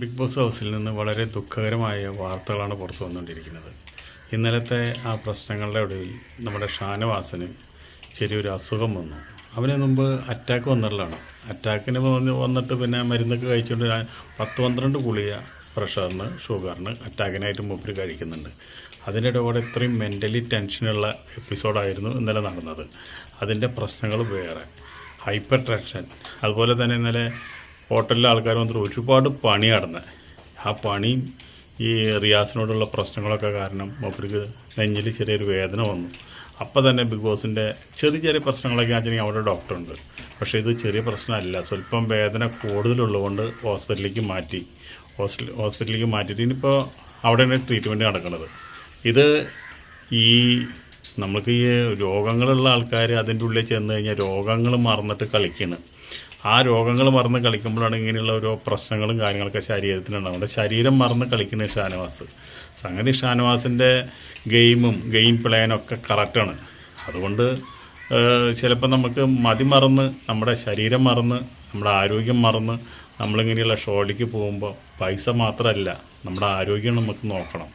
Big boss ഹൗസിൽ നിന്ന് വളരെ ദുഃഖകരമായ വാർത്തകളാണ് പുറത്തു വന്നുകൊണ്ടിരിക്കുന്നത്. ഇന്നലത്തെ ആ പ്രശ്നങ്ങളുടെ ഒടുവിൽ നമ്മുടെ ഷാനവാസന് ചെറിയൊരു അസുഖം വന്നു. അവന് മുമ്പ് അറ്റാക്ക് വന്നിട്ടുള്ളതാണ്. അറ്റാക്കിന് വന്ന് വന്നിട്ട് പിന്നെ മരുന്നൊക്കെ കഴിച്ചുകൊണ്ട് പത്ത് പന്ത്രണ്ട് ഗുളിക പ്രഷറിന് ഷുഗറിന് അറ്റാക്കിനായിട്ട് മൂപ്പര് കഴിക്കുന്നുണ്ട്. അതിന്റെ കൂടെ ഇത്രയും മെന്റലി ടെൻഷനുള്ള എപ്പിസോഡായിരുന്നു ഇന്നലെ നടന്നത്. അതിന്റെ പ്രശ്നങ്ങൾ വേറെ. Hyper tension. അതുപോലെ തന്നെ ഇന്നലെ ഹോട്ടലിലെ ആൾക്കാർ വന്നിട്ട് ഒരുപാട് പണി നടന്നത് ആ പണി ഈ റിയാസിനോടുള്ള പ്രശ്നങ്ങളൊക്കെ കാരണം മൂപ്പർക്ക് നെഞ്ഞിൽ ചെറിയൊരു വേദന വന്നു. അപ്പോൾ തന്നെ ബിഗ് ബോസിന്റെ ചെറിയ ചെറിയ പ്രശ്നങ്ങളൊക്കെ ആണെങ്കിൽ അവിടെ ഡോക്ടറുണ്ട്. പക്ഷേ ഇത് ചെറിയ പ്രശ്നമല്ല. സ്വല്പം വേദന കൂടുതലുള്ളതുകൊണ്ട് ഹോസ്പിറ്റലിലേക്ക് മാറ്റി. ഹോസ്പിറ്റൽ ഹോസ്പിറ്റലിലേക്ക് മാറ്റിയിട്ട് ഇനിയിപ്പോൾ അവിടെയാണ് ട്രീറ്റ്മെന്റ് നടക്കുന്നത്. ഇത് ഈ നമ്മൾക്ക് ഈ രോഗങ്ങളുള്ള ആൾക്കാർ അതിന്റെ ഉള്ളിൽ ചെന്ന് കഴിഞ്ഞാൽ രോഗങ്ങൾ മറന്നിട്ട് കളിക്കണം. ആ രോഗങ്ങൾ മറന്ന് കളിക്കുമ്പോഴാണ് ഇങ്ങനെയുള്ള ഓരോ പ്രശ്നങ്ങളും കാര്യങ്ങളൊക്കെ ശരീരത്തിനുണ്ടാവും നമ്മുടെ ശരീരം മറന്ന് കളിക്കുന്ന ഷാനവാസ്. സംഗതി ഷാനവാസിന്റെ ഗെയിമും ഗെയിം പ്ലാനൊക്കെ കറക്റ്റാണ് അതുകൊണ്ട് ചിലപ്പോൾ നമുക്ക് മതി മറന്ന് നമ്മുടെ ശരീരം മറന്ന് നമ്മുടെ ആരോഗ്യം മറന്ന് നമ്മളിങ്ങനെയുള്ള ഷോളിക്ക് പോകുമ്പോൾ പൈസ മാത്രമല്ല നമ്മുടെ ആരോഗ്യം നമുക്ക് നോക്കണം.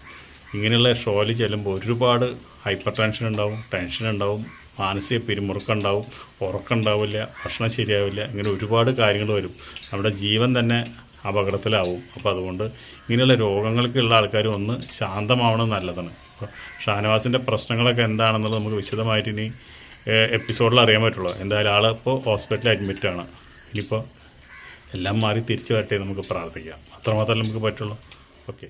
ഇങ്ങനെയുള്ള ഷോൽ ചെല്ലുമ്പോൾ ഒരുപാട് ഹൈപ്പർ ടെൻഷൻ ഉണ്ടാവും ടെൻഷൻ ഉണ്ടാവും മാനസിക പിരിമുറുക്കം ഉണ്ടാവും ഉറക്കം ഉണ്ടാവില്ല ഭക്ഷണം ശരിയാവില്ല ഇങ്ങനെ ഒരുപാട് കാര്യങ്ങൾ വരും. നമ്മുടെ ജീവൻ തന്നെ അപകടത്തിലാവും. അപ്പോൾ അതുകൊണ്ട് ഇങ്ങനെയുള്ള രോഗങ്ങൾക്കുള്ള ആൾക്കാർ ഒന്ന് ശാന്തമാവണം നല്ലതാണ്. അപ്പോൾ ഷാനവാസിന്റെ പ്രശ്നങ്ങളൊക്കെ എന്താണെന്നുള്ളത് നമുക്ക് വിശദമായിട്ട് ഇനി എപ്പിസോഡിൽ അറിയാൻ പറ്റുള്ളൂ. എന്തായാലും ആളിപ്പോൾ ഹോസ്പിറ്റലിൽ അഡ്മിറ്റാണ് ഇനിയിപ്പോൾ എല്ലാം മാറി തിരിച്ചു വരട്ടെ നമുക്ക് പ്രാർത്ഥിക്കാം. അത്രമാത്രമേ നമുക്ക് പറ്റുള്ളൂ. ഓക്കെ